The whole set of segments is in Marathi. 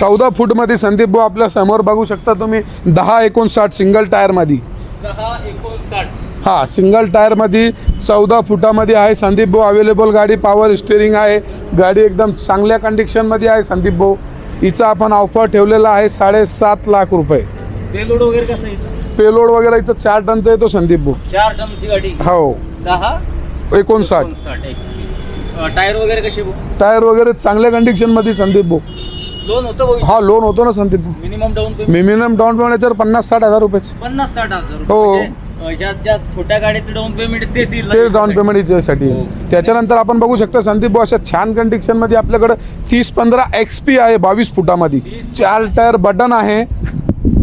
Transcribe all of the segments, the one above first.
चौदा फूटमध्ये संदीप भाऊ आपल्यासमोर बघू शकता तुम्ही. दहा एकोणसाठ सिंगल टायरमध्ये हा सिंगल टायरमध्ये चौदा फुटामध्ये आहे संदीप भाऊ. अवेलेबल गाडी पॉवर स्टेअरिंग आहे. गाडी एकदम चांगल्या कंडिशनमध्ये आहे संदीप भाऊ. हिचा आपण ऑफर ठेवलेला आहे साडेसात लाख रुपये. पेलोड वगैरे कसं येतं पेलोड वगैरे इथं चार टनचा येतो संदीप भाऊ. चार टनची गाडी. हो. दहा? एकोणसाठ. टायर वगैरे कसे टायर वगैरे चांगल्या कंडिशनमध्ये संदीप भाऊ. लोन होतं भाऊ हा लोन होतो ना Sandeep. Minimum down payment minimum down payment याच्यावर पन्नास साठ हजार रुपये. पन्नास साठ हजार हो. म्हणजे, छोट्या गाडीचं डाऊन पेमेंट ते देईल ते डाऊन पेमेंट याच्यासाठी. हो. त्याच्यानंतर आपण बघू शकता संदीप भाऊ अशा छान कंडिशनमध्ये आपल्याकडं तीस पंधरा एक्स पी आहे बावीस फुटामध्ये. चार टायर बटन आहे.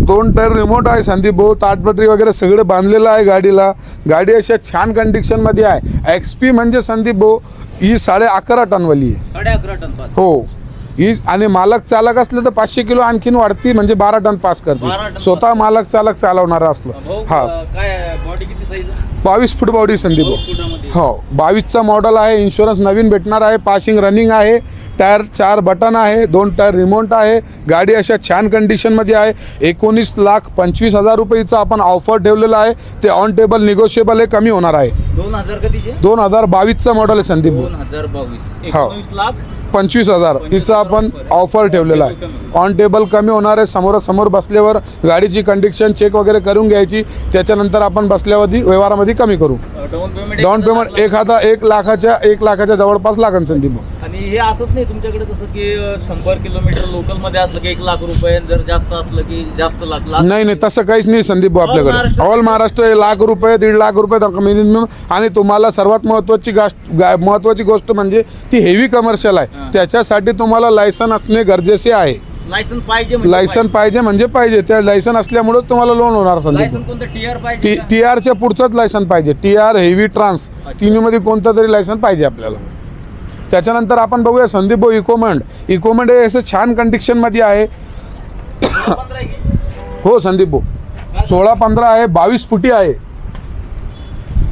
दोन टायर रिमोट आहे संदीप भाऊ. ताटपटरी वगैरे सगळं बांधलेलं आहे गाडीला. गाडी अशा छान कंडिशनमध्ये आहे. एक्स पी म्हणजे संदीप भाऊ ही साडे अकरा टनवाली आहे. साडे अकरा टन पास हो. ही आणि मालक चालक असलं तर पाचशे किलो आणखीन वाढती म्हणजे बारा टन पास 12 करते स्वतः मालक चालक चालवणार असलं. हा. बावीस फूट बॉडी संदीप हो. बावीसचा मॉडेल आहे इन्शुरन्स नवीन भेटणार आहे पासिंग रनिंग आहे टायर चार बटन आहे दोन टायर रिमोट आहे गाडी अशा छान कंडिशनमध्ये आहे. एकोणीस लाख पंचवीस हजार रुपयेचं आपण ऑफर ठेवलेलं आहे. ते ऑन टेबल निगोशिएबल आहे कमी होणार आहे. दोन हजार बावीसचं मॉडेल आहे संदीप भाऊ. दोन हजार बावीस. हो. पंचवीस हजार. हिचं आपण ऑफर ठेवलेलं आहे. ऑन टेबल कमी होणार आहे. समोरासमोर बसल्यावर गाडीची कंडिक्शन चेक वगैरे करून घ्यायची. त्याच्यानंतर आपण बसल्यावरती व्यवहारामध्ये कमी करू. डाऊन पेमेंट डाऊन पेमेंट एक लाखाच्या एक लाखाच्या जवळपास लागेल संदीप भाऊ. आणि हे असंच नाही तुमच्याकडे जसं की शंभर किलोमीटर लोकलमध्ये असलं की एक लाख रुपये जर जास्त असलं की जास्त लाख लाख नाही नाही तसं काहीच नाही संदीप भाऊ आपल्याकडे महाराष्ट्र- ऑल महाराष्ट्र हे लाख रुपये दीड लाख रुपये मिनिमम आणि तुम्हाला सर्वात महत्त्वाची गोष्ट गा- महत्त्वाची गोष्ट म्हणजे ती हेवी कमर्शियल आहे. त्याच्यासाठी तुम्हाला लायसन असणे गरजेचे आहे लायसन पाहिजे म्हणजे लायसन पाहिजे म्हणजे पाहिजे. त्या लायसन असल्यामुळे तुम्हाला लोन होणार संदीप. लायसन कोणतं? टीआर पाहिजे का? टी आरच्या पुढचंच लायसन पाहिजे. टी आर हेवी ट्रान्स तिन्हीमध्ये कोणतं तरी लायसन पाहिजे आपल्याला. त्याच्यानंतर आपण बघूया संदीप भाऊ इकोमंड इकोमंड हे असं छान कंडिशनमध्ये आहे. पंधरा आहे की? हो संदीप भाऊ. सोळा पंधरा आहे बावीस फुटी आहे.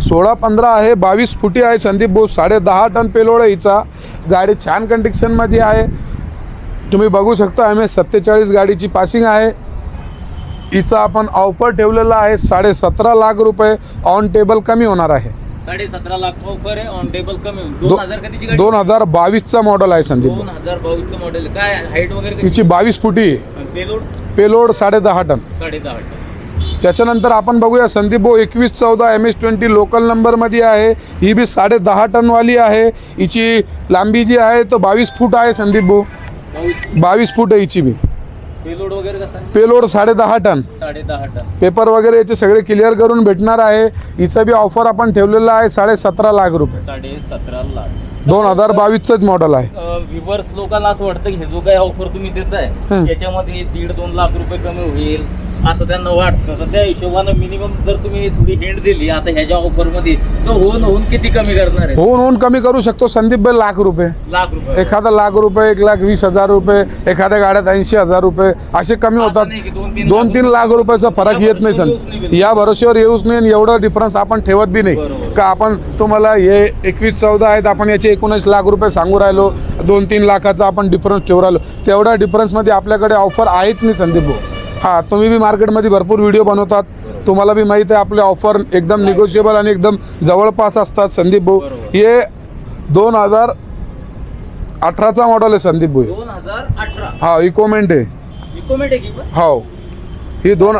सोळा पंधरा आहे बावीस फुटी आहे संदीप भाऊ. साडे दहा टन पेलोड हिचा. गाडी छान कंडिशनमध्ये आहे. तुम्ही बघू शकता एम एस सत्तेचाळीस गाडीची पासिंग आहे. हिचा आपण ऑफर ठेवलेला आहे साडे सतरा लाख रुपये ऑन टेबल कमी होणार आहे. साडे सतरा लाख ऑफर आहे ऑन टेबल कमी दोन हजार कधीची गाडी? दोन हजार बावीसचा मॉडेल आहे संदीप दोन हजार बावीसचं मॉडेल काय हाईट वगैरे हिची बावीस फुटी. आहे पेलोड? पेलोड साडे दहा टन. साडे दहा टन. त्याच्यानंतर आपण बघूया संदीप भाऊ एकवीस चौदा एम एस ट्वेंटी लोकल नंबरमध्ये आहे. ही बी साडे दहा टनवाली आहे. हिची लांबी जी आहे तो बावीस फूट आहे संदीप भाऊ. बावीस फूट आहे हिची बी. पेलोड वगैरे कसं आहे? पेलोड साडे दहा टन. साडे दहा टन. पेपर वगैरे याचे सगळे क्लिअर करून भेटणार आहे. हिचं बी ऑफर आपण ठेवलेलं आहे साडे सतरा लाख रुपये. साडे सतरा लाख. दोन हजार बावीसचंच मॉडेल आहे. व्ह्युअर्स लोकांना असं वाटतं की हे जो काही ऑफर तुम्ही देताय हं. याच्यामध्ये दीड दोन लाख रुपये कमी होईल. असं त्यांना वाटतं. तर त्या हिशोबानं मिनिमम जर तुम्ही थोडी हिंट दिली आता ह्याच्या ऑफरमध्ये तर होऊन होऊन किती कमी करणार आहे? होऊन होऊन कमी करू शकतो. संदीप भाई लाख रुपये. लाख रुपये. एखादा लाख रुपये एक लाख वीस हजार रुपये एखाद्या गाड्यात ऐंशी हजार रुपये असे कमी होतात. नाही की दोन तीन दोन लाख तीन लाख रुपयाचा फरक येत नाही सर. या भरोश्यावर येऊच नाही आणि एवढं डिफरन्स आपण ठेवत बी नाही. का आपण तुम्हाला हे एकवीस चौदा आहेत आपण याचे एकोणीस लाख रुपये सांगू राहिलो. दोन तीन लाखाचा आपण डिफरन्स ठेवू राहिलो. तेवढ्या डिफरन्समध्ये आपल्याकडे ऑफर आहेच नाही संदीप भाऊ. हां तुम्ही बी मार्केटमध्ये भरपूर व्हिडिओ बनवतात तुम्हाला बी माहीत आहे आपले ऑफर एकदम निगोशिएबल आणि एकदम जवळपास असतात संदीप भाऊ. हे दोन हजार अठराचा मॉडेल आहे संदीप भाऊ दोन हजार अठरा हा इकोमेंट आहे इकोमेट आहे की पण? हो ही दोन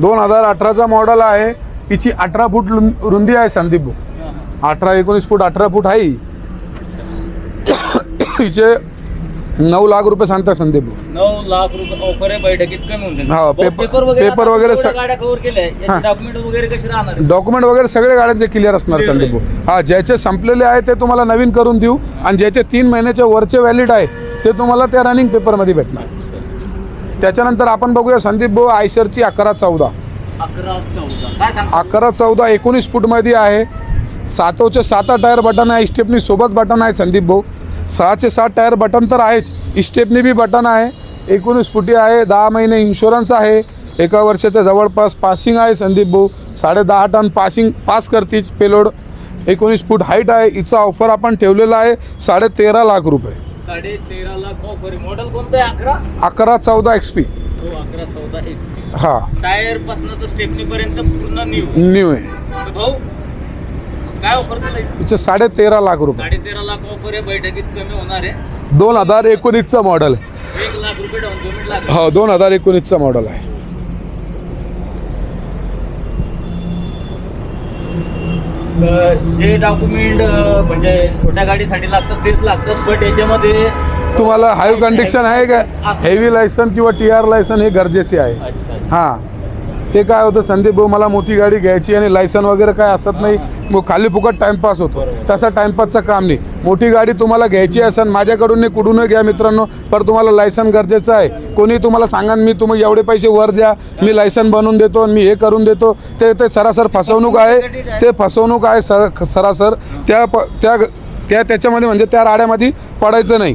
दोन हजार अठराचा मॉडेल आहे हिची अठरा फूट रुं- रुंदी आहे संदीप भाऊ हा, हा. अठरा एकोणीस फूट अठरा फूट आहे. हिचे नऊ लाख रुपये सांगता संदीप. भाऊ नऊ लाख रुपये. ऑफर आहे बैठकीत कमी होऊन जाईल. हा, भाऊ, पेपर- पेपर वगैरे पेपर आता वगैरे एवढ्या स- गाड्या कव्हर केल्या हा. डॉक्युमेंट वगैरे कसे राहणार? आहे? डॉक्युमेंट वगैरे सगळे गाड्यांचे क्लिअर असणार Clear संदीप. भाऊ. हा ज्याचे संपलेले आहे ते तुम्हाला नवीन करून देऊ. आणि ज्याचे तीन महिन्याचे वरचे व्हॅलिड आहे ते तुम्हाला त्या रनिंग पेपरमध्ये भेटणार. त्याच्यानंतर आपण बघूया संदीप भाऊ आयशरची अकरा चौदा. अकरा चौदा. काय सांगता? अकरा चौदा एकोणीस फूटमध्ये आहे. सातवचे सात टायर बटन आहे स्टेपनी सोबत बटन आहे संदीप भाऊ. सहाचे सात टायर बटन तर आहेच. स्टेपनी बी बटन आहे. एकोणीस फुटी आहे. दहा महिने इन्शुरन्स आहे. एका वर्षाच्या जवळपास पासिंग आहे संदीप भाऊ. साडे दहा टन पासिंग पास करतीच पेलोड एकोणीस फूट हाईट आहे. हिचा ऑफर आपण ठेवलेला आहे. साडे तेरा लाख रुपये. साडे तेरा लाख ऑफर मॉडेल कोणतं आहे? अकरा? अकरा चौदा एक्स पी हो अकरा चौदा हा. टायरपासून तर स्टेपनी पर्यंत पूर्ण न्यू न्यू आहे. भाऊ काय ऑफर साडे तेरा लाख रुपये. साडे तेरा लाख ऑफर आहे बैठकीत कमी होणार आहे. दोन हजार एकोणीसचं मॉडेल एक लाख रुपये डाऊन पेमेंट लागेल. हो दोन हजार एकोणीसचं मॉडेल आहे. जे डॉक्युमेंट म्हणजे छोट्या गाडीसाठी लागतात तेच लागतात बट याच्यामध्ये तुम्हाला हाय कंडिक्शन आहे का? हेवी लायसन किंवा टी आर लायसन हे गरजेचे आहे. अच्छा अच्छा. हां. ते काय होतं संदीप भाऊ मला मोठी गाडी घ्यायची आणि लायसन वगैरे काय असत नाही मग खाली फुकट टाइमपास होतो. तसा टाइमपासचं काम नाही. मोठी गाडी तुम्हाला घ्यायची असेल माझ्याकडून नाही कुठून घ्या मित्रांनो पण तुम्हाला लायसन गरजेचं आहे. कोणी तुम्हाला सांगा मी तुम्ही एवढे पैसे वर द्या मी लायसन बनवून देतो आणि मी हे करून देतो. ते ते सरासर फसवणूक आहे. ते फसवणूक आहे सर सरासर त्या प त्या त्या त्याच्यामध्ये म्हणजे त्या राड्यामध्ये पडायचं नाही.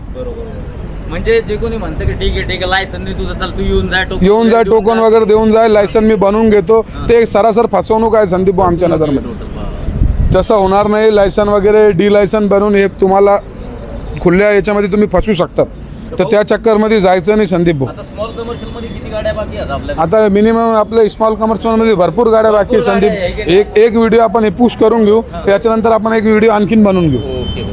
म्हणजे जे कोणी म्हणतं की ठीक आहे ठीक आहे लायसन नाही तुझं चाल तू येऊन जा टोकन येऊन जाय टोकन. वगैरे देऊन जाय लायसन मी बनवून घेतो. ते एक सरासर फसवणूक आहे संदीप भाऊ आमच्या नजरमध्ये. तसं होणार नाही लायसन वगैरे डी लायसन बनवून हे तुम्हाला खुल्या याच्यामध्ये तुम्ही फसू शकतात. तर त्या चक्करमध्ये जायचं नाही संदीप भाऊ. आता स्मॉल कमर्शियलमध्ये किती गाड्या बाकी आहेत आपल्या आता मिनिमम आपल्या स्मॉल कमर्समध्ये भरपूर गाड्या बाकी आहे भरपूर गाड्या आहे, संदीप एक एक व्हिडिओ आपण हे पुश करून घेऊ. याच्यानंतर आपण एक व्हिडिओ आणखीन बनवून घेऊ. ओके.